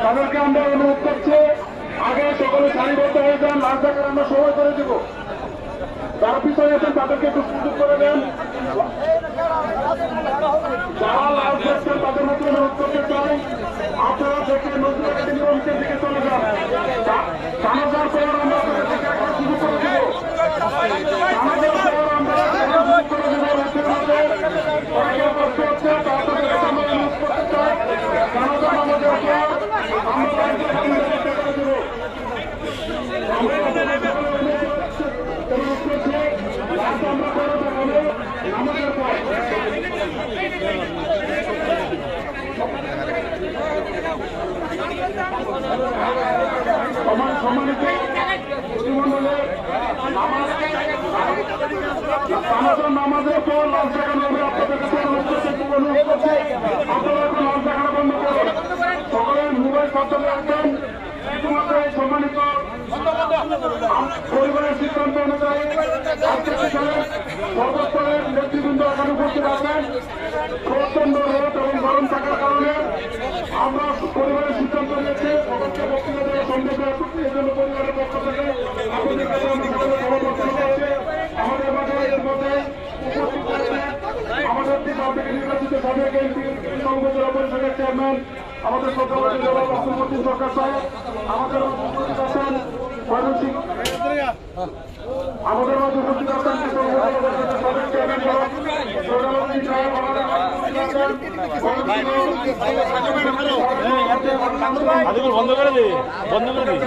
তাদেরকে আমরা অনুরোধ করছে আগে সকলে সারিবদ্ধ হয়ে যান লাশ দেখার আমরা সময় করে দেব যারা পিছনে আছেন তাদেরকে একটু সুযোগ করে দেন যারা লাশ দেখছেন তাদের মধ্যে অনুরোধ করতে চাই। আপনারা দেখে নিয়মিতের দিকে চলে যান জানাজার পর আমরা আপনাদের থেকে একটা সুযোগ করে দেব জানাজার পর আমরা একটা সুযোগ করে দেব রাতের মধ্যে অনেকে কষ্ট হচ্ছে তাদের কাছে আমরা অনুরোধ করতে চাই জানাজা নামাজের পর আমরা লাইনকে সামনে রাখতে করে দেব আমরা আপনাদের সকলে অনুরোধ করছি লাশ আমরা করে দেখাবো নামাজের পর সমান সম্মানিত আমাদের নামাজের পর লাল দেখানো হবে আপনাদের কাছে অনুরোধ করছি একটু অনুরোধ করছি আপনারা একটু লাল দেখানো বন্ধ করুন সকলের মোবাইল সতর্ক রাখবেন শুধুমাত্র এই সম্মানিত পরিবারের সিদ্ধান্ত অনুযায়ী সর্বস্তরের নেতৃবৃন্দ এখানে উপস্থিত আছেন। প্রচণ্ড রোদ এবং গরম থাকার কারণে আমরা পরিবারের সিদ্ধান্ত নিয়েছি জন্য পরিবারের পক্ষ থেকে আমাদের নির্বাচিত সাবেক চেয়ারম্যান আমাদের রাষ্ট্রপতি সরকার সাহেব আমাদের আছেন আমাদের মাঝে উপস্থিত আছেন প্রধানমন্ত্রী বন্ধ করে দে বন্ধ করে দে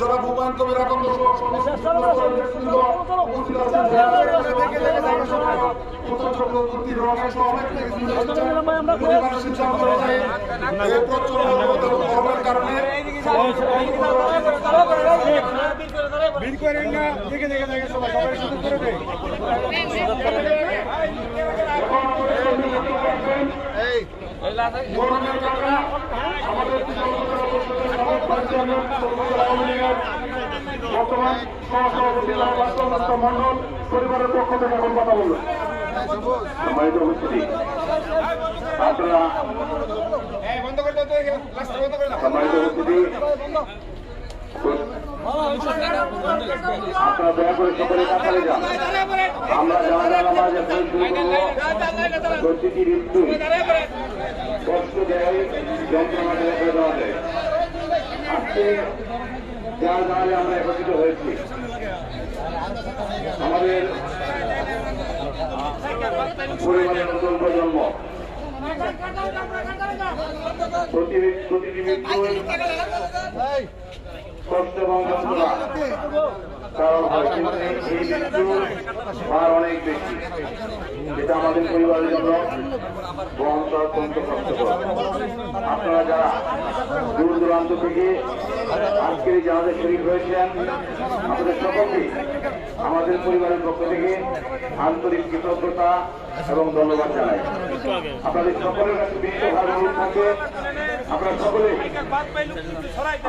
সাইড দেন ভাই এ- এখানে আসবেন নাকি পরিষদের ভাইস চেয়ারম্যান যারা ভূপায়ন কবির আকন্দ কারণে গরমের কারণে আমাদের বর্তমান সহসভাপতি রাষ্ট্র মন্ডল পরিবারের পক্ষ থেকে এখন কথা বলবেন সম্মানিত উপস্থিতি। আপনারা সম্মানিত উপস্থিতি। আপনারা দয়া করে সকলে কাতারে যান। আমরা শুরু করব, প্রতিটি মৃত্যু কষ্ট দেয়, যন্ত্রণা বেদনা দেয়। আজকে যার জানালে আমরা একত্রিত হয়েছি। আমাদের পরিবারের নতুন প্রজন্ম, প্রতিটি মৃত্যুর কষ্ট এবং যন্ত্রণা কারণ হয় অনেক বেশি। যেটা আমাদের পরিবারের জন্য বহন করা অত্যন্ত কষ্টকর। আপনারা যারা দূর দূরান্ত থেকে আজকের জাহাজে শরীর হয়েছেন, আমাদের সকলকে, আমাদের পরিবারের পক্ষ থেকে আন্তরিক কৃতজ্ঞতা এবং ধন্যবাদ জানাই। আপনাদের সকলের কাছে বিশ্বভাবে অনুরোধ থাকে আপনারা সকলে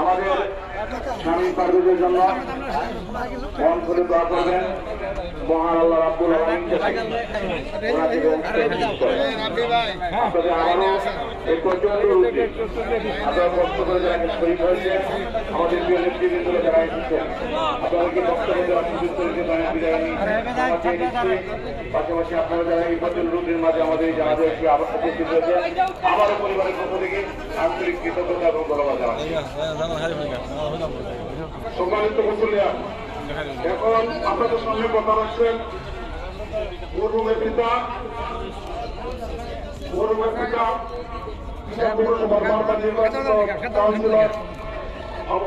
আমাদের স্বামী পারভেজের জন্য মন করে দোয়া করবেন। মহান আল্লাহ রাব্বুল আলামিন যাতে ওনাকে মুক্ত করেন। আপনাদের আবারও এই প্রচণ্ড রূপে আপনারা কষ্ট করে যারা আপনাদেরকে পাশাপাশি আপনারা যারা এই রূপের মাঝে আমাদের এই জানাজা একটি আমারও পরিবারের পক্ষ থেকে আন্তরিক কৃতজ্ঞতা এবং ধন্যবাদ জানাচ্ছি। সম্মানিত মুসলিয়া এখন আপনাদের সঙ্গে কথা রাখছেন পূর্বের পিতা পূর্বের পিতা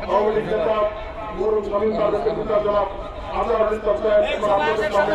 আওয়ামী লীগ নেতা গৌরব স্বামী তাদেরকে পিতা জনাব আজহার আলী সাহেব আপনাদের সামনে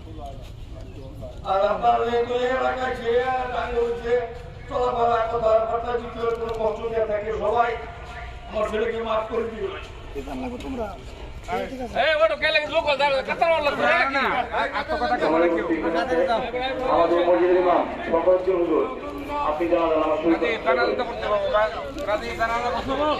আর আপনার এই তো এই এলাকায় যে টাঙ্গে হচ্ছে চলাফেরা কথাবার্তা দ্বিতীয় কোনো কষ্ট থাকে সবাই আমার ছেলেকে মাফ করে আমাদের মসজিদের ইমাম সকলকে হুজুর আপনি জানালেন আমার শুরু লোক